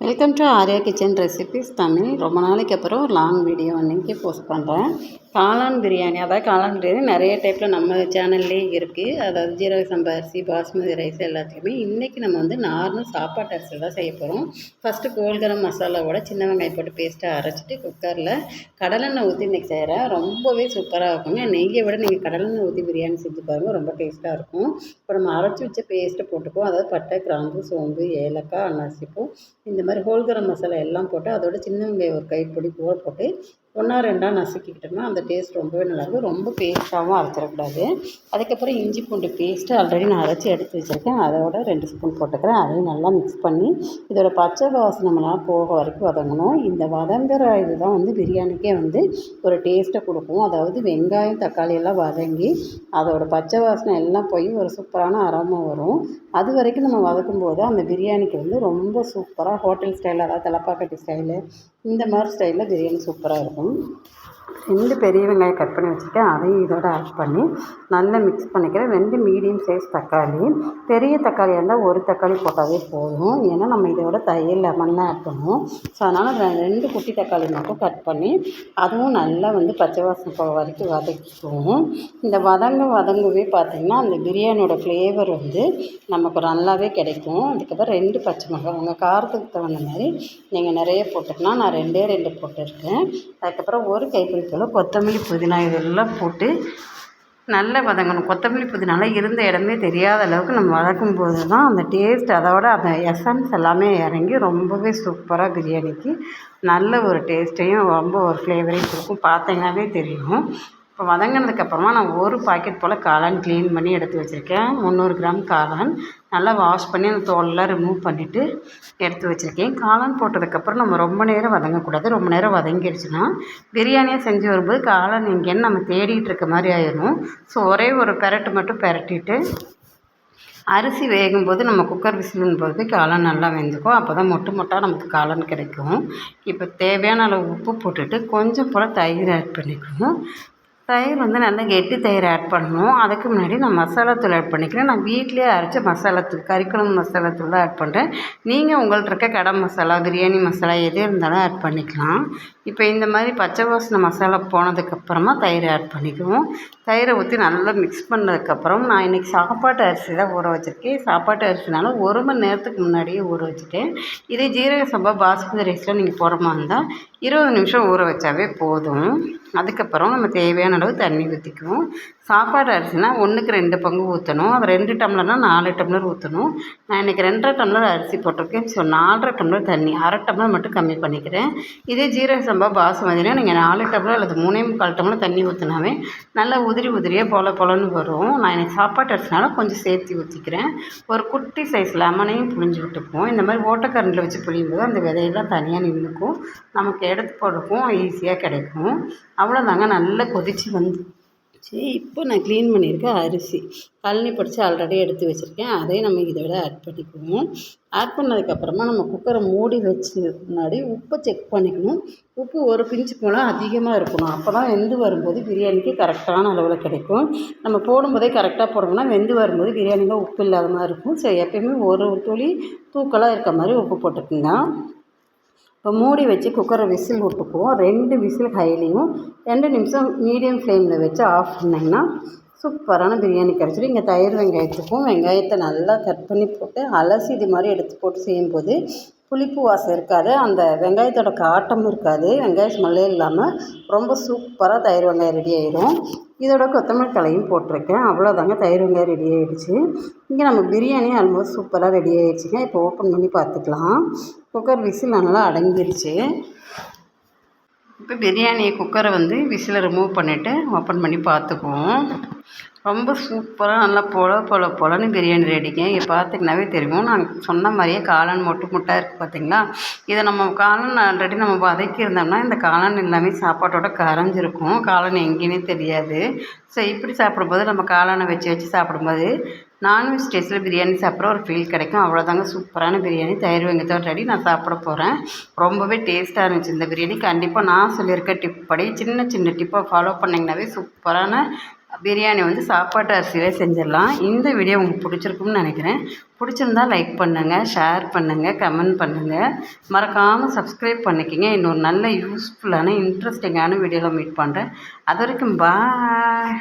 Welcome to Arya kitchen recipes Tamil ரொம்ப நாளைக்கு அப்புறம் லாங் வீடியோ அன்றைக்கி போஸ்ட் பண்ணுறேன் காளான் பிரியாணி. அதாவது காளான் பிரியாணி நிறைய டைப்பில் நம்ம சேனல்லே இருக்குது அதாவது ஜீரக சம்பா அரிசி பாஸ்மதி ரைஸ் எல்லாத்துலேயுமே இன்றைக்கி நம்ம வந்து நார்மல் சாப்பாட்டு அரிசி தான் செய்ய போகிறோம் ஃபஸ்ட்டு கோல்கரம் மசாலாவோட சின்ன வெங்காயம் போட்டு பேஸ்ட்டாக அரைச்சிட்டு குக்கரில் கடலெண்ணெய் ஊற்றி இன்றைக்கி செய்கிறேன் ரொம்பவே சூப்பராக இருக்குங்க. நெய்யை விட நீங்கள் கடலெண்ணெய் ஊற்றி பிரியாணி செஞ்சு பாருங்கள் ரொம்ப டேஸ்ட்டாக இருக்கும். இப்போ நம்ம அரைச்சி வச்ச பேஸ்ட்டை போட்டுக்குவோம். அதாவது பட்டை கிராம்பு சோம்பு ஏலக்காய் அன்னாசிப்பூ இந்த மாதிரி ஹோல்கரம் மசாலா எல்லாம் போட்டு அதோட சின்ன வெங்காயம் ஒரு கைப்பொடி பூவை போட்டு ஒன்றா ரெண்டாக நசுக்கிக்கிட்டோம்னா அந்த டேஸ்ட் ரொம்பவே நல்லாயிருக்கும். ரொம்ப பேஸ்ட்டாகவும் அரைச்சிடக்கூடாது. அதுக்கப்புறம் இஞ்சி பூண்டு பேஸ்ட்டு ஆல்ரெடி நான் அரைச்சி எடுத்து வச்சுருக்கேன். அதோட ரெண்டு ஸ்பூன் போட்டுக்கிறேன். அதையும் நல்லா மிக்ஸ் பண்ணி இதோட பச்சை வாசனமெல்லாம் போக வரைக்கும் வதங்கணும். இந்த வதங்குற இதுதான் வந்து பிரியாணிக்கே வந்து ஒரு டேஸ்ட்டை கொடுக்கும். அதாவது வெங்காயம் தக்காளி எல்லாம் வதங்கி அதோட பச்சை வாசனை எல்லாம் போய் ஒரு சூப்பரான அரோமா வரும். அது வரைக்கும் நம்ம வதக்கும் போது அந்த பிரியாணிக்கு வந்து ரொம்ப சூப்பராக ஹோட்டல் ஸ்டைல் அதாவது தலப்பாக்கட்டி ஸ்டைலு இந்த மாதிரி ஸ்டைலில் பிரியாணி சூப்பராக இருக்கும். ரெண்டு பெரிய வெங்காயம் கட் பண்ணி வச்சுருக்கேன் அதையும் இதோட ஆட் பண்ணி நல்லா மிக்ஸ் பண்ணிக்கிறேன். ரெண்டு மீடியம் சைஸ் தக்காளி. பெரிய தக்காளியாக இருந்தால் ஒரு தக்காளி போட்டாவே போதும். ஏன்னா நம்ம இதோட தையல் லெமன் ஆட் பண்ணுவோம். ஸோ அதனால் ரெண்டு குட்டி தக்காளி மட்டும் கட் பண்ணி அதுவும் நல்லா வந்து பச்சை வாசனை போக வரைக்கும் வதக்கிக்குவோம். இந்த வதங்க வதங்கவே பார்த்திங்கன்னா அந்த பிரியாணியோட ஃப்ளேவர் வந்து நமக்கு நல்லாவே கிடைக்கும். அதுக்கப்புறம் ரெண்டு பச்சை மிளகாய் உங்கள் காரத்துக்கு தகுந்த மாதிரி நீங்கள் நிறைய போட்டுக்கலாம். நான் ரெண்டே ரெண்டு போட்டிருக்கேன். அதுக்கப்புறம் ஒரு கைப்பிடி போல் கொத்தமல்லி புதினா இதெல்லாம் போட்டு நல்லா வதங்கணும். கொத்தமல்லி புதினாலாம் இருந்த இடமே தெரியாத அளவுக்கு நம்ம வதக்கும் போது தான் அந்த டேஸ்ட் அதோட அந்த எசன்ஸ் எல்லாமே இறங்கி ரொம்பவே சூப்பராக பிரியாணிக்கு நல்ல ஒரு டேஸ்ட்டையும் ரொம்ப ஒரு ஃப்ளேவரையும் கொடுக்கும். பார்த்தீங்கன்னாவே தெரியும். இப்போ வதங்கினதுக்கப்புறமா நான் ஒரு பாக்கெட் போல் காளான் க்ளீன் பண்ணி எடுத்து வச்சுருக்கேன். முந்நூறு கிராம் காளான். நல்லா வாஷ் பண்ணி அந்த தோலெலாம் ரிமூவ் பண்ணிவிட்டு எடுத்து வச்சுருக்கேன். காளான் போட்டதுக்கப்புறம் நம்ம ரொம்ப நேரம் வதங்கக்கூடாது. ரொம்ப நேரம் வதங்கிடுச்சுன்னா பிரியாணியாக செஞ்சு வரும்போது காளான் எங்கேன்னு நம்ம தேடிகிட்டு இருக்க மாதிரி ஆயிடும் ஸோ ஒரே ஒரு பெரட்டு மட்டும் பெரட்டிட்டு அரிசி வேகும்போது நம்ம குக்கர் விசிலுன்னு போது காளான் நல்லா வெந்துக்கும். அப்போ தான் மொட்டு மொட்டாக நமக்கு காளான் கிடைக்கும். இப்போ தேவையான அளவு உப்பு போட்டுட்டு கொஞ்சம் போல் தயிர் ஆட் பண்ணிக்கணும். தயிர் வந்து நல்லா கெட்டி தயிர் ஆட் பண்ணணும். அதுக்கு முன்னாடி நான் மசாலா தூள் ஆட் பண்ணிக்கிறேன். நான் வீட்லேயே அரைச்ச தூள் கறிக்குழம்பு மசாலாத்தூள் தான் ஆட் பண்ணுறேன் நீங்கள் உங்கள்கிட்ட இருக்க கடை மசாலா பிரியாணி மசாலா எது இருந்தாலும் ஆட் பண்ணிக்கலாம். இப்போ இந்த மாதிரி பச்சை வாசனை மசாலா போனதுக்கப்புறமா தயிர் ஆட் பண்ணிக்குவோம். தயிரை ஊற்றி நல்லா மிக்ஸ் பண்ணதுக்கப்புறம் நான் இன்றைக்கி சாப்பாட்டு அரிசி தான் ஊற வச்சுருக்கேன். சாப்பாட்டு அரிசினால ஒரு மணி நேரத்துக்கு முன்னாடியே ஊற வச்சுட்டேன். இதே ஜீரக சம்பா பாஸ்மதி ரைஸில் நீங்கள் போகிற மாதிரி இருந்தால் இருபது நிமிஷம் ஊற வச்சாவே போதும். அதுக்கப்புறம் நம்ம தேவையான அளவு தண்ணி ஊற்றிக்குவோம் சாப்பாடு அரிசினா ஒன்றுக்கு ரெண்டு பங்கு ஊற்றணும் அது ரெண்டு டம்ளர்னால் நாலு டம்ளர் ஊற்றணும் நான் இன்றைக்கி ரெண்டரை டம்ளர் அரிசி போட்டிருக்கேன். ஸோ நாலரை டம்ளர் தண்ணி அரை டம்ளர் மட்டும் கம்மி பண்ணிக்கிறேன். இதே ஜீரக சம்பா பாசுமதினா நீங்கள் நாலு டம்ளர் அல்லது மூணே முக்கால் டம்ளர் தண்ணி ஊற்றினாவே நல்லா உதிரி உதிரியாக பொல பொலன்னு வரும். நான் இன்றைக்கி சாப்பாட்டு அரிசினால கொஞ்சம் சேர்த்து ஊற்றிக்கிறேன் ஒரு குட்டி சைஸ் லெமனையும் புழிஞ்சு விட்டுப்போம். இந்த மாதிரி ஓட்டக்கரண்டில் வச்சு புளியும்போது அந்த விதையெல்லாம் தனியாக நின்றுக்கும் நமக்கு எடுத்து போடுறக்கும் ஈஸியாக கிடைக்கும். அவ்வளோதாங்க நல்லா கொதித்து வந்து சரி இப்போ நான் க்ளீன் பண்ணியிருக்கேன் அரிசி. கழனி படித்து ஆல்ரெடி எடுத்து வச்சுருக்கேன். அதையும் நம்ம இதை விட ஆட் பண்ணிக்குவோம். ஆட் பண்ணதுக்கப்புறமா நம்ம குக்கரை மூடி வச்சதுக்கு முன்னாடி உப்பை செக் பண்ணிக்கணும். உப்பு ஒரு பிஞ்சு போனால் அதிகமாக இருக்கணும். அப்போ தான் வெந்து வரும்போது பிரியாணிக்கு கரெக்டான அளவில் கிடைக்கும். நம்ம போடும்போதே கரெக்டாக போடணும்னா வெந்து வரும்போது பிரியாணியில் உப்பு இல்லாத மாதிரி இருக்கும். ஸோ எப்பயுமே ஒரு துளி தூக்கலாக இருக்க மாதிரி உப்பு போட்டுக்குங்க. இப்போ மூடி வச்சு குக்கரை விசில் விட்டுக்குவோம். ரெண்டு விசில் ஹைலையும் ரெண்டு நிமிஷம் மீடியம் ஃப்ளேமில் வச்சு ஆஃப் பண்ணிங்கன்னா சூப்பரான பிரியாணி கிடச்சிடும் இங்கே தயிர் வெங்காயத்துக்கும் வெங்காயத்தை நல்லா கட் பண்ணி போட்டு அலசி இது மாதிரி எடுத்து போட்டு செய்யும்போது புளிப்பு வாசம் இருக்காது. அந்த வெங்காயத்தோட காட்டமும் இருக்காது. வெங்காய ஸ்மெல்லே இல்லாமல் ரொம்ப சூப்பராக தயிர் வெங்காயம் ரெடி ஆயிடும் இதோட கொத்தமல்லி தலையும் போட்டிருக்கேன். அவ்வளோதாங்க தயிர் வெங்காயம் ரெடி ஆகிடுச்சு இங்கே நம்ம பிரியாணி ஆல்மோஸ்ட் சூப்பராக ரெடி ஆகிடுச்சுங்க இப்போ ஓப்பன் பண்ணி பார்த்துக்கலாம். குக்கர் விசில் நல்லா அடங்கிருச்சு இப்போ பிரியாணி குக்கரை வந்து விசிலை ரிமூவ் பண்ணிவிட்டு ஓப்பன் பண்ணி பார்த்துக்குவோம். ரொம்ப சூப்பராக நல்லா பொல பொல பொலன்னு பிரியாணி ரெடிங்க இங்கே பார்த்திங்கனாவே தெரியும். நான் சொன்ன மாதிரியே காளான் மொட்டு முட்டாக இருக்குது பார்த்தீங்களா இதை நம்ம காளான் ஆல்ரெடி நம்ம வதக்கி இருந்தோம்னா இந்த காளான் எல்லாமே சாப்பாட்டோட கரைஞ்சிருக்கும். காளான் எங்கேனே தெரியாது. ஸோ இப்படி சாப்பிடும்போது நம்ம காளானை வச்சு வச்சு சாப்பிடும்போது நான்வெஜ் டேஸ்ட்டில் பிரியாணி சாப்பிட்ற ஒரு ஃபீல் கிடைக்கும். அவ்வளோதாங்க சூப்பரான பிரியாணி. தயிர் வெங்கத்தோட ரெடி நான் சாப்பிட போகிறேன் ரொம்பவே டேஸ்ட்டாக இருந்துச்சு இந்த பிரியாணி. கண்டிப்பாக நான் சொல்லியிருக்க டிப் படி சின்ன சின்ன டிப்பை ஃபாலோ பண்ணிங்கனாவே சூப்பரான பிரியாணி வந்து சாப்பாட்டு அரிசியிலே செஞ்சிடலாம். இந்த வீடியோ உங்களுக்கு பிடிச்சிருக்கும்னு நினைக்கிறேன். பிடிச்சிருந்தா லைக் பண்ணுங்கள் ஷேர் பண்ணுங்கள் கமெண்ட் பண்ணுங்கள் மறக்காமல் சப்ஸ்கிரைப் பண்ணிக்கங்க. இன்னொரு நல்ல யூஸ்ஃபுல்லான இன்ட்ரெஸ்டிங்கான வீடியோவில் மீட் பண்ணுறேன் அது வரைக்கும் பாய்